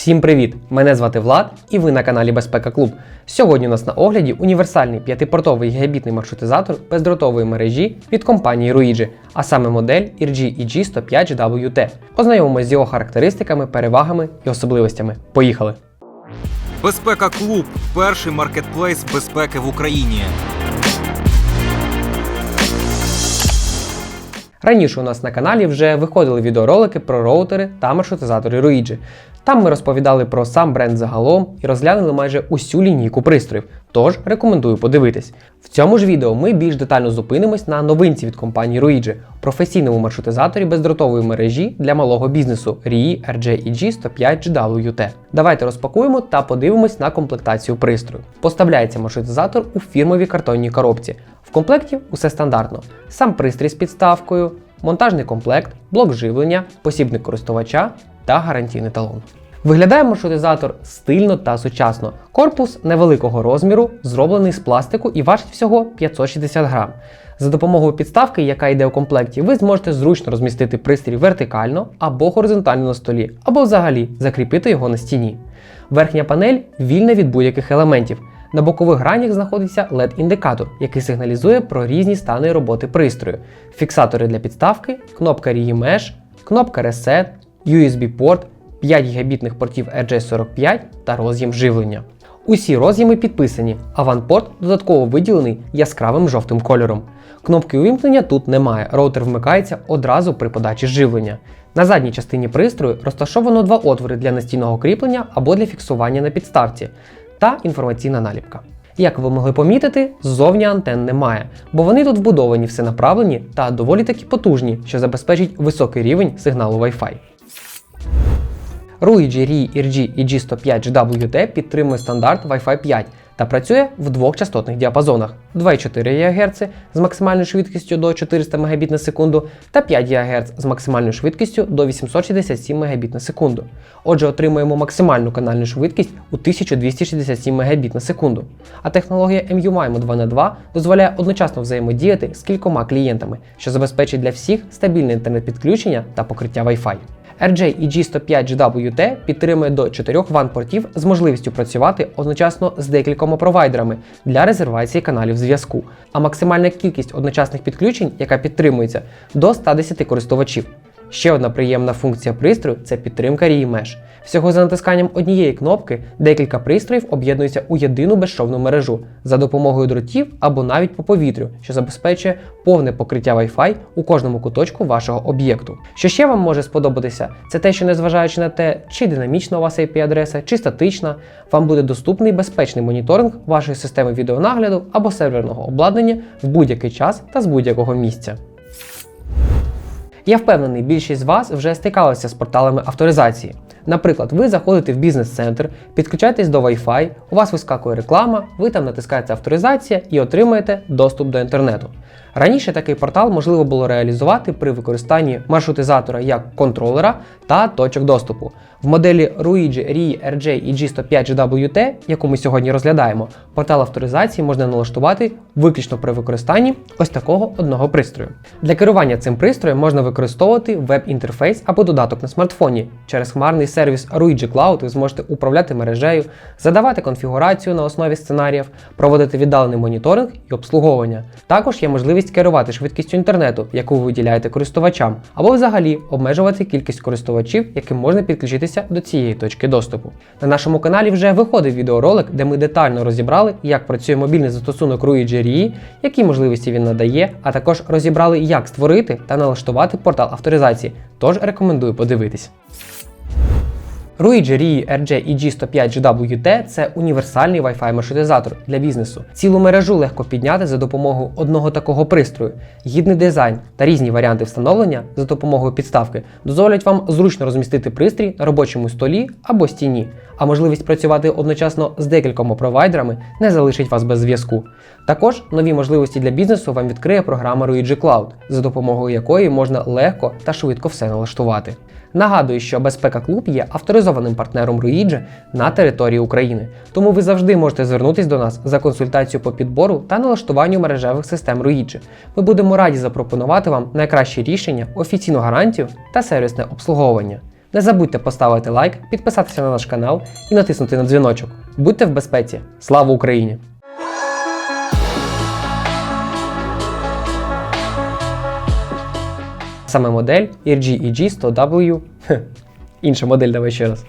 Всім привіт! Мене звати Влад і ви на каналі Безпека Клуб. Сьогодні у нас на огляді універсальний п'ятипортовий гігабітний маршрутизатор бездротової мережі від компанії Ruigi, а саме модель RG EG105WT. Ознайомимося з його характеристиками, перевагами і особливостями. Поїхали! Безпека Клуб перший маркетплейс безпеки в Україні. Раніше у нас на каналі вже виходили відеоролики про роутери та маршрутизатори Ruigi. Там ми розповідали про сам бренд загалом і розглянули майже усю лінійку пристроїв, тож рекомендую подивитись. В цьому ж відео ми більш детально зупинимось на новинці від компанії Ruigi – професійному маршрутизаторі бездротової мережі для малого бізнесу RII RJEG 105GWT. Давайте розпакуємо та подивимось на комплектацію пристрою. Поставляється маршрутизатор у фірмовій картонній коробці. В комплекті усе стандартно: сам пристрій з підставкою, монтажний комплект, блок живлення, посібник користувача та гарантійний талон. Виглядає маршрутизатор стильно та сучасно. Корпус невеликого розміру, зроблений з пластику і важить всього 560 грам. За допомогою підставки, яка йде у комплекті, ви зможете зручно розмістити пристрій вертикально або горизонтально на столі, або взагалі закріпити його на стіні. Верхня панель вільна від будь-яких елементів. На бокових гранях знаходиться LED-індикатор, який сигналізує про різні стани роботи пристрою, фіксатори для підставки, кнопка RII Mesh, кнопка Reset, USB-порт, 5 гігабітних портів RJ45 та роз'єм живлення. Усі роз'єми підписані, а ванпорт додатково виділений яскравим жовтим кольором. Кнопки увімкнення тут немає, роутер вмикається одразу при подачі живлення. На задній частині пристрою розташовано два отвори для настійного кріплення або для фіксування на підставці та інформаційна наліпка. Як ви могли помітити, ззовні антен немає, бо вони тут вбудовані всенаправлені та доволі таки потужні, що забезпечить високий рівень сигналу Wi-Fi. Ruigi RI RG EG105GWT підтримує стандарт Wi-Fi 5 та працює в двох частотних діапазонах 2,4 ГГц з максимальною швидкістю до 400 Мбіт на секунду та 5 ГГц з максимальною швидкістю до 867 Мбіт на секунду. Отже, отримуємо максимальну канальну швидкість у 1267 Мбіт на секунду. А технологія MU-MIMO 2х2 дозволяє одночасно взаємодіяти з кількома клієнтами, що забезпечить для всіх стабільне інтернет-підключення та покриття Wi-Fi. RJ-EG105GWT підтримує до 4 WAN-портів з можливістю працювати одночасно з декількома провайдерами для резервації каналів зв'язку, а максимальна кількість одночасних підключень, яка підтримується, до 110 користувачів. Ще одна приємна функція пристрою це підтримка RII Mesh. Всього за натисканням однієї кнопки декілька пристроїв об'єднуються у єдину безшовну мережу за допомогою дротів або навіть по повітрю, що забезпечує повне покриття Wi-Fi у кожному куточку вашого об'єкту. Що ще вам може сподобатися, це те, що незважаючи на те, чи динамічна у вас IP-адреса, чи статична, вам буде доступний безпечний моніторинг вашої системи відеонагляду або серверного обладнання в будь-який час та з будь-якого місця. Я впевнений, більшість з вас вже стикалися з порталами авторизації. Наприклад, ви заходите в бізнес-центр, підключаєтесь до Wi-Fi, у вас вискакує реклама, ви там натискаєте авторизація і отримуєте доступ до інтернету. Раніше такий портал можливо було реалізувати при використанні маршрутизатора як контролера та точок доступу. В моделі Ruigi RI RJ EG105GWT, яку ми сьогодні розглядаємо, портал авторизації можна налаштувати виключно при використанні ось такого одного пристрою. Для керування цим пристроєм можна використовувати веб-інтерфейс або додаток на смартфоні. Через хмарний сервіс Ruigi Cloud ви зможете управляти мережею, задавати конфігурацію на основі сценаріїв, проводити віддалений моніторинг і обслуговування. Також є можливість керувати швидкістю інтернету, яку ви виділяєте користувачам, або взагалі обмежувати кількість користувачів, яким можна підключитися до цієї точки доступу. На нашому каналі вже виходив відеоролик, де ми детально розібрали, як працює мобільний застосунок Ruigi RI, які можливості він надає, а також розібрали, як створити та налаштувати портал авторизації. Тож рекомендую подивитись. Ruigi RI RJ EG105GWT це універсальний Wi-Fi маршрутизатор для бізнесу. Цілу мережу легко підняти за допомогою одного такого пристрою. Гідний дизайн та різні варіанти встановлення за допомогою підставки дозволять вам зручно розмістити пристрій на робочому столі або стіні, а можливість працювати одночасно з декількома провайдерами не залишить вас без зв'язку. Також нові можливості для бізнесу вам відкриє програма Ruigi Cloud, за допомогою якої можна легко та швидко все налаштувати. Нагадую, що Безпека Клуб є авторизованим партнером Руїджі на території України, тому ви завжди можете звернутися до нас за консультацією по підбору та налаштуванню мережевих систем Руїджі. Ми будемо раді запропонувати вам найкращі рішення, офіційну гарантію та сервісне обслуговування. Не забудьте поставити лайк, підписатися на наш канал і натиснути на дзвіночок. Будьте в безпеці! Слава Україні! Саме модель RGEG 100W. Інша модель, давай ще раз.